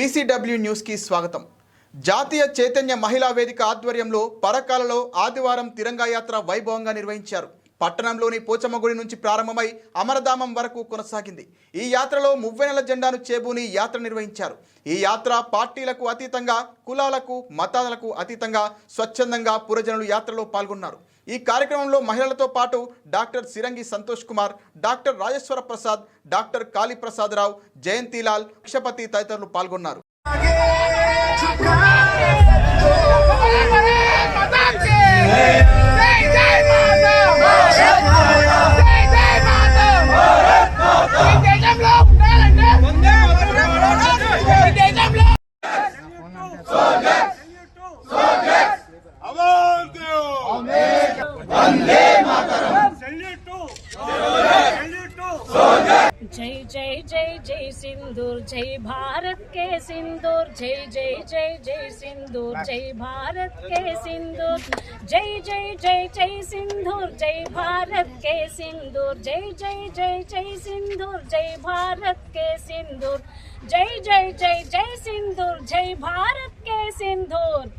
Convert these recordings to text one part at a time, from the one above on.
PCW న్యూస్కి స్వాగతం. జాతీయ చైతన్య మహిళా వేదిక ఆధ్వర్యంలో పరకాలలో ఆదివారం తిరంగా యాత్ర వైభవంగా నిర్వహించారు. పట్టణంలోని పోచమ్మగుడి నుంచి ప్రారంభమై అమరధామం వరకు కొనసాగింది ఈ యాత్రలో మువ్వెనెల జెండాను చేబూని యాత్ర నిర్వహించారు ఈ యాత్ర పార్టీలకు అతీతంగా కులాలకు మతాలకు అతీతంగా స్వచ్ఛందంగా పురజనులు యాత్రలో పాల్గొన్నారు ఈ కార్యక్రమంలో మహిళలతో పాటు doctor Sirangi Santosh Kumar doctor Rajeshwara Prasad doctor Kaliprasadarao Jayantilal Kshapati తదితరులు పాల్గొన్నారు जय जय जय जय सिंदूर जय भारत के सिंदूर जय जय जय जय सिंदूर जय भारत के सिंदूर जय जय जय जय सिंदूर जय भारत के सिंदूर जय जय जय जय सिंदूर जय भारत के सिंदूर जय जय जय जय सिंदूर जय भारत के सिंदूर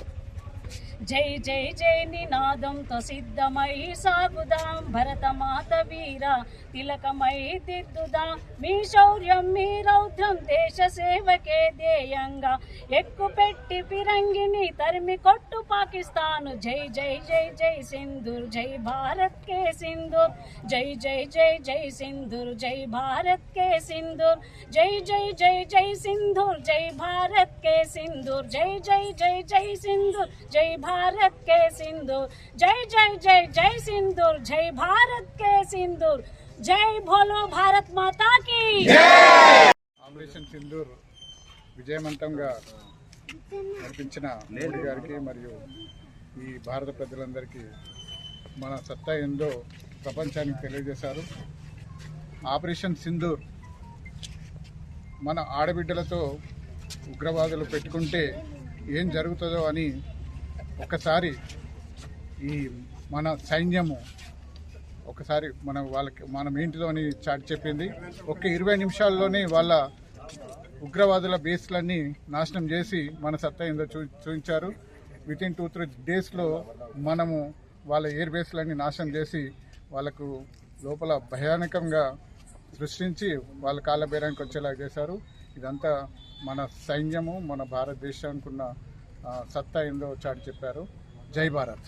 జై జై జై నినాదంతో సిద్ధమై సాగుదాం భరతమాత వీర. తిలకమై దిద్దుదాం మీ శౌర్యం మీ రౌద్రం దేశ సేవకే ధ్యేయంగా. ఎక్కుపెట్టి ఫిరంగిని తరిమి కొట్టు పాకిస్తాను. జై జై జై జై సింధూర్ జై భారత్ కే సింధూర్. జై జై జై జై సింధూర్ జై భారత్ కే సింధూర్. జై జై జై జై సింధూర్ జై భారత్ కే సింధూర్ జై జై జై జై సింధూర్ జై भारत के सिंदूर जय जय जय जय सिंदूर जय भारत के सिंदूर जय भोलो भारत माता की ఆపరేషన్ సింధూర్ విజయవంతంగా నడిపించిన మోడీ గారికి మరియు ఈ భారత ప్రజలందరికీ మన సత్తా ఏందో ప్రపంచానికి తెలియజేశారు ఆపరేషన్ సింధూర్ మన ఆడబిడ్డలతో ఉగ్రవాదులు పెట్టుకుంటే ఏం జరుగుతుందో అని ఒకసారి ఈ మన సైన్యము ఒకసారి మన వాళ్ళకి మనం ఏంటిదో అని చాటి చెప్పింది. ఒక ఇరవై నిమిషాల్లోనే వాళ్ళ ఉగ్రవాదుల బేస్లన్నీ నాశనం చేసి మన సత్తా ఏందో చూ చూపించారు విత్ ఇన్ టూ త్రీ డేస్లో మనము వాళ్ళ ఎయిర్ బేస్లన్నీ నాశనం చేసి వాళ్ళకు లోపల భయానకంగా సృష్టించి వాళ్ళ కాళ్ళ బేరానికి వచ్చేలా చేశారు. ఇదంతా మన సైన్యము మన భారతదేశానికి ఉన్న సత్తా ఏందో చాటి చెప్పారు. జై భారత్.